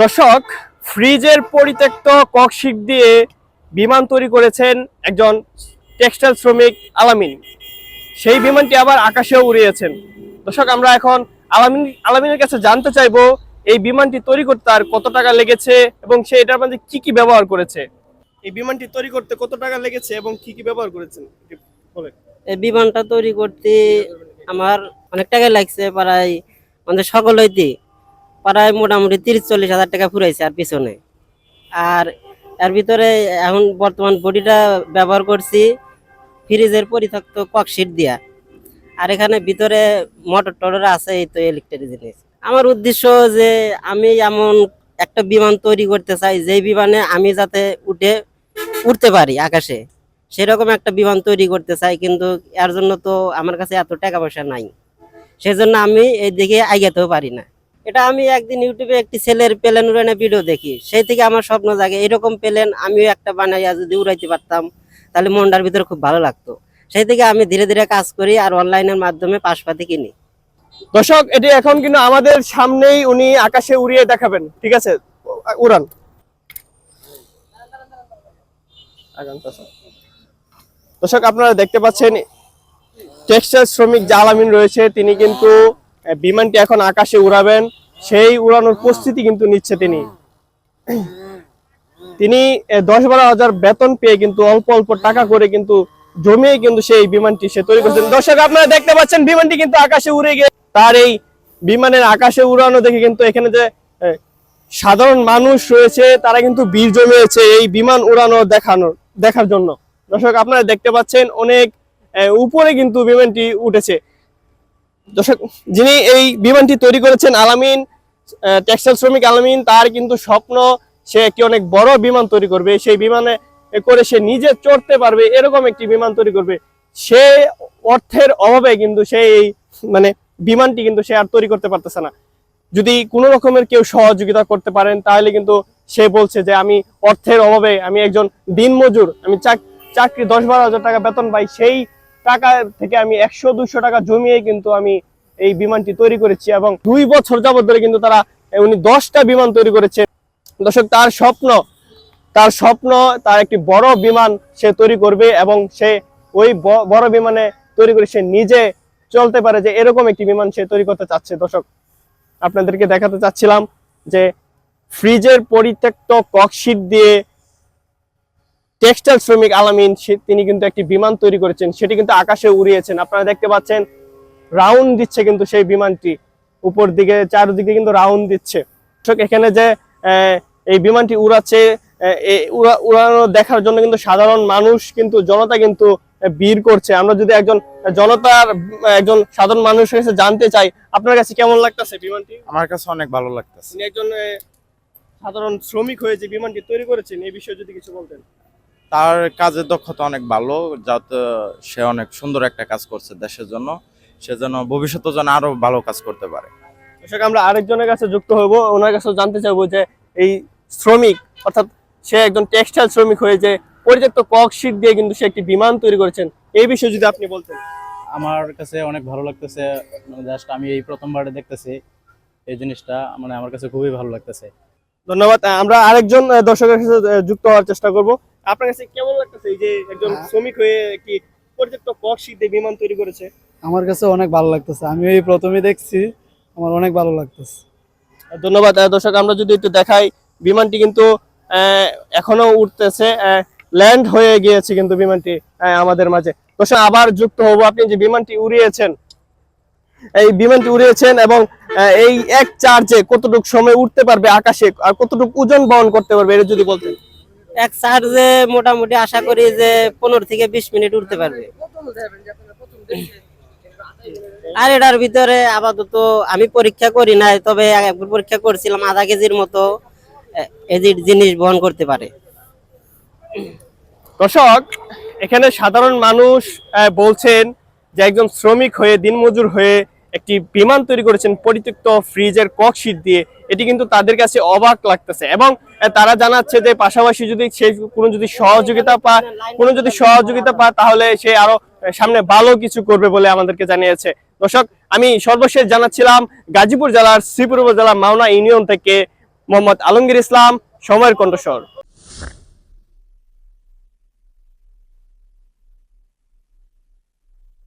দর্শক, ফ্রিজের পরিত্যক্ত ককশিট দিয়ে বিমান তৈরি করেছেন একজন টেক্সটাইল শ্রমিক আলামিন। সেই বিমানটি আবার আকাশেও উড়িয়েছেন। দর্শক, আমরা এখন আলামিন, আলামিনের কাছে জানতে চাইব, এই বিমানটি তৈরি করতে আর কত টাকা লেগেছে এবং সে এটার মধ্যে কি কি ব্যবহার করেছে? এই বিমানটি তৈরি করতে কত টাকা লেগেছে এবং কি কি ব্যবহার করেছেন? এই বিমানটা তৈরি করতে আমার অনেক টাকা লাগছে, প্রায় আমাদের সকল হইতে প্রায় মোটামুটি তিরিশ চল্লিশ হাজার টাকা ফুরাইছে আর পিছনে। আর এর ভিতরে এখন বর্তমান বডিটা ব্যবহার করছি ফ্রিজের পরিত্যক্ত ককশিট দিয়া। আর এখানে ভিতরে মোটর টটর আছে, এই তো ইলেকট্রিক জিনিস। আমার উদ্দেশ্য যে আমি এমন একটা বিমান তৈরি করতে চাই যে বিমানে আমি যাতে উঠে, উঠতে পারি আকাশে, সেরকম একটা বিমান তৈরি করতে চাই, কিন্তু এর জন্য তো আমার কাছে এত টাকা পয়সা নাই। সেজন্য আমি এই দিকে আগাতেও পারি না। এটা আমি একদিন ইউটিউবে একটি ছেলের প্লেন উড়ানো ভিডিও দেখি। সেই থেকে আমার স্বপ্ন জাগে, এরকম প্লেন, আমিও একটা বানাইয়া যদি উড়াইতে পারতাম, তাহলে মনটার ভিতরে খুব ভালো লাগতো। সেই থেকে আমি ধীরে ধীরে কাজ করি আর অনলাইনের মাধ্যমে পাশপাতি কিনি। দর্শক, এটি এখন কিন্তু আমাদের সামনেই উনি আকাশে উড়িয়ে দেখাবেন। ঠিক আছে, উড়ান। দর্শক। আপনারা দেখতে পাচ্ছেন, টেক্সটাইল শ্রমিক যে আলামিন রয়েছে। তিনি কিন্তু বিমানটি এখন আকাশে উড়াবেন। সেই উড়ানোর প্রস্তুতি কিন্তু নিচ্ছে তিনি। তিনি দশ বারো হাজার বেতন পেয়ে কিন্তু অল্প অল্প টাকা করে কিন্তু জমিয়ে কিন্তু সেই বিমানটি সে তৈরি করছেন। দর্শক, আপনারা দেখতে পাচ্ছেন বিমানটি কিন্তু আকাশে উড়ে গিয়ে তার এই বিমানের আকাশে উড়ানো দেখে কিন্তু এখানে যে সাধারণ মানুষ রয়েছে, তারা কিন্তু বীর জমিয়েছে এই বিমান উড়ানো দেখানোর, দেখার জন্য। দর্শক, আপনারা দেখতে পাচ্ছেন অনেক উপরে কিন্তু বিমানটি উঠেছে। যিনি এই বিমানটি তৈরি করেছেন, আলামিন টেক্সটাইল শ্রমিক আলামিন, তার কিন্তু স্বপ্ন সে একটি অনেক বড় বিমান তৈরি করবে। সেই বিমানে করে সে নিজে চড়তে পারবে, এরকম একটি বিমান তৈরি করবে। সে অর্থের অভাবে কিন্তু সে এই মানে বিমানটি কিন্তু সে আর তৈরি করতে পারতেছে না। যদি কোনো রকমের কেউ সহযোগিতা করতে পারেন, তাহলে কিন্তু সে বলছে যে, আমি অর্থের অভাবে, আমি একজন দিনমজুর, আমি চাক- চাকরি দশ বারো হাজার টাকা বেতন পাই, সেই টাকা থেকে আমি একশো দুশো টাকা জমিয়ে কিন্তু আমি এই বিমানটি তৈরি করেছি এবং দুই বছর যাবত ধরে কিন্তু তারা, উনি দশটা বিমান তৈরি করেছে। দর্শক, তার স্বপ্ন তার স্বপ্ন, তার একটি বড় বিমান সে তৈরি করবে এবং সে ওই বড় বিমানে তৈরি করে সে নিজে চলতে পারে যে এরকম একটি বিমান সে তৈরি করতে চাচ্ছে। দর্শক, আপনাদেরকে দেখাতে চাচ্ছিলাম যে ফ্রিজের পরিত্যক্ত ককশিট দিয়ে টেক্সটাইল শ্রমিক আলামিন তিনি কিন্তু একটি বিমান তৈরি করেছেন। সেটি কিন্তু আকাশে উড়িয়েছেন। আপনারা দেখতে পাচ্ছেন রাউন্ড দিচ্ছে কিন্তু সেই বিমানটি। উপর দিকে চারদিকে কিন্তু রাউন্ড দিচ্ছে। এখানে যে এই বিমানটি উড়াচ্ছে উড়ানো দেখার জন্য কিন্তু সাধারণ মানুষ কিন্তু জনতা কিন্তু ভিড় করছে। আমরা যদি একজন জনতার একজন সাধারণ মানুষের কাছে জানতে চাই আপনার কাছে কেমন লাগতেছে বিমানটি? আমার কাছে অনেক ভালো লাগতেছে। একজন সাধারণ শ্রমিক হয়ে যে বিমানটি তৈরি করেছেন এই বিষয়ে যদি কিছু বলতেন। তার কাজের দক্ষতা অনেক ভালো যাতে সে অনেক সুন্দর একটা কাজ করছে দেশের জন্য। সে যেন ভবিষ্যতে যেন আরও ভালো কাজ করতে পারে। আমরা আরেকজনের কাছে যুক্ত হব। ওনার কাছে জানতে চাইব যে এই শ্রমিক অর্থাৎ সে একজন টেক্সটাইল শ্রমিক হয়ে যে পরিত্যক্ত ককশিট দিয়ে কিন্তু সে একটি বিমান তৈরি করেছেন এই বিষয়ে যদি আপনি বলতেন। আমার কাছে অনেক ভালো লাগতেছে মানে জাস্ট আমি এই প্রথমবারে দেখতেছি এই জিনিসটা মানে আমার কাছে খুবই ভালো লাগতেছে। ধন্যবাদ। আমরা আরেকজন দর্শকের কাছে আহ, যুক্ত হওয়ার চেষ্টা করব। আপনার কাছে কেমন লাগতেছে এই যে একজন শ্রমিক হয়ে একটি দিয়ে বিমান তৈরি করেছে? আমার কাছে অনেক ভালো লাগতেছে। আমি এই প্রথমে দেখছি আমার অনেক ভালো লাগতেছে। ধন্যবাদ। দর্শক আমরা যদি একটু দেখাই বিমানটি কিন্তু এখনও উঠতেছে ল্যান্ড হয়ে গিয়েছে কিন্তু বিমানটি আমাদের মাঝে। দর্শক আবার যুক্ত হব আপনি যে বিমানটি উড়িয়েছেন। এই বিমানটি উড়িয়েছেন এবং এই এক চার্জে কতটুকু সময় উঠতে পারবে আকাশে আর কতটুকু ওজন বহন করতে পারবে এটা যদি বলতেন। এক চার্জে মোটামুটি আশা করি যে পনেরো থেকে বিশ মিনিট উঠতে পারবে। আর এটার ভিতরে আপাতত আমি পরীক্ষা করি নাই, তবে পরীক্ষা করছিলাম আধা কেজির মতো, এ- জিনিস বহন করতে পারে। দর্শক, এখানে সাধারণ মানুষ বলছেন যে একজন শ্রমিক হয়ে, দিনমজুর হয়ে একটি বিমান তৈরি করেছেন, পরিত্যক্ত ফ্রিজের ককশিট দিয়ে। এটি কিন্তু তাদের কাছে অবাক লাগতেছে। এবং তারা জানাচ্ছে যে পাশাপাশি যদি সে কোনো যদি সহযোগিতা পায় কোনো যদি সহযোগিতা পায় তাহলে সে আরও সামনে ভালো কিছু করবে বলে আমাদেরকে জানিয়েছে। দর্শক, আমি সর্বশেষ জানাচ্ছিলাম, গাজীপুর জেলার শ্রীপুর উপজেলা মাওনা ইউনিয়ন থেকে মোহাম্মদ আলমগীর ইসলাম, সময়ের কণ্ঠস্বর।